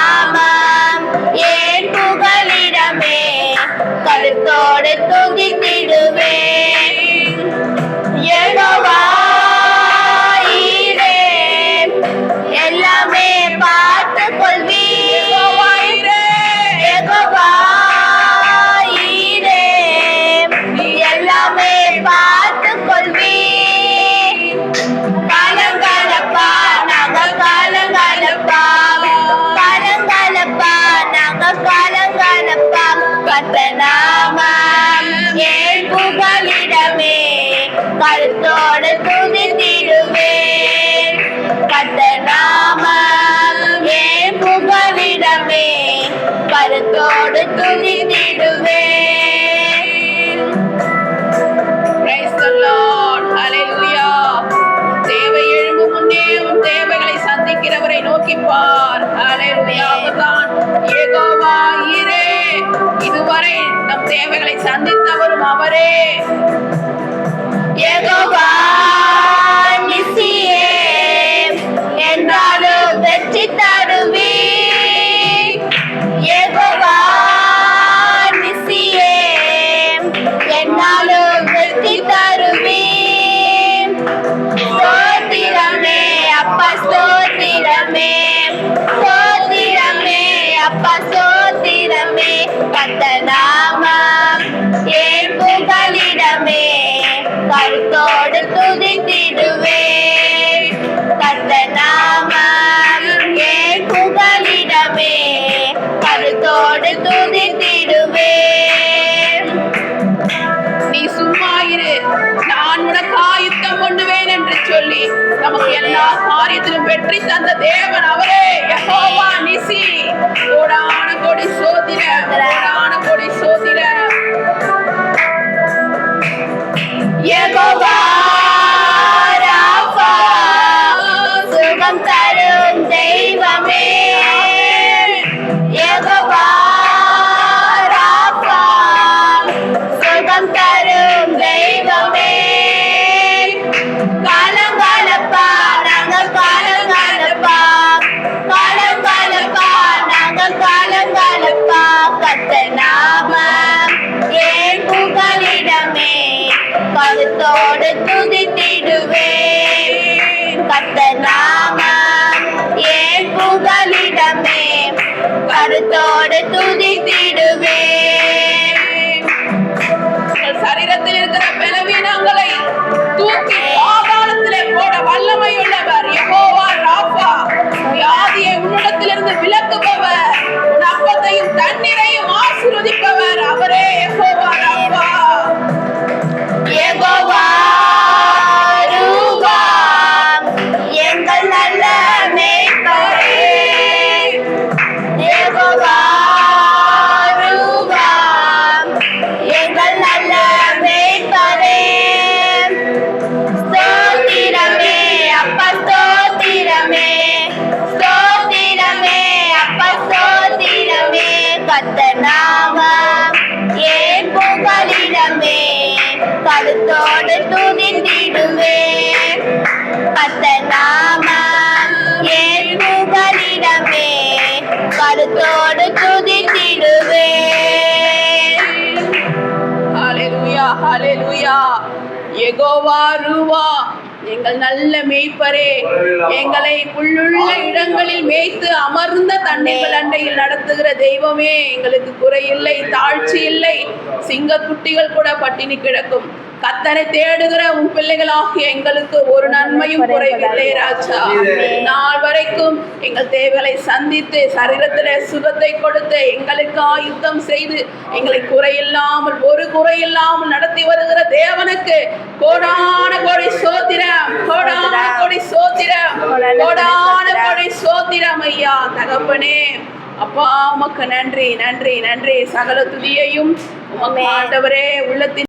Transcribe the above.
நாமம் ஏன் புகலிடமே கருத்தோடு துதித்திடுவேன். புகலிடமே கருத்தோடு துதித்திடுவேன் Praise தேவை எழும்பு முன்னே உன் தேவைகளை சந்திக்கிறவரை நோக்கிப்பார் பார் Hallelujah. அவர்தான் இதுவரை நம் தேவைகளை சந்தித்தவரும் அவரே யெகோவா அப்பா ஸ்தோத்திரமே கத்த நாமம் ஏன் புகலிடமே கருத்தோடு துதித்திடுவே கத்த நாமம் ஏன் புகலிடமே கருத்தோடு நமக்கு எல்லா காரியத்திலும் வெற்றி தந்த தேவன் அவரே. யெகோவா நிசி. கோடான கொடி சோதிர கருத்தோடு துதித்திடுவே பத்த நாமம் ஏன் கருத்தோடு துதித்திடுவே. ஹalleluya ஹalleluya. யெகோவா ரூவா எங்கள் நல்ல மேய்ப்பரே எங்களை உள்ளுள்ள இடங்களில் மேய்த்து அமர்ந்த தண்ணீர்கள் அண்டையில் நடத்துகிற தெய்வமே எங்களுக்கு குறை இல்லை தாழ்ச்சி இல்லை. சிங்கக்குட்டிகள் கூட பட்டினி கிடக்கும். கத்தரை தேடுகிற உன் பிள்ளைகளாகிய எங்களுக்கு ஒரு நன்மையும் குறைவில்லை ராஜா. நாள் வரைக்கும் எங்கள் தேவைகளை சந்தித்து சரீரத்திலே சுகத்தை கொடுத்து எங்களுக்கு ஆயுத்தம் செய்து எங்களை குறையில்லாமல் ஒரு குறையில்லாமல் நடத்தி வருகிற தேவனுக்கு கோடான கோடி சோத்திரம் கோடான கோடி சோத்திரம் கோடான கோடி சோத்திரம். ஐயா தகப்பனே. அப்பா உமக்கு நன்றி நன்றி நன்றி. சகல துதியையும் ஆண்டவரே உள்ளத்தின்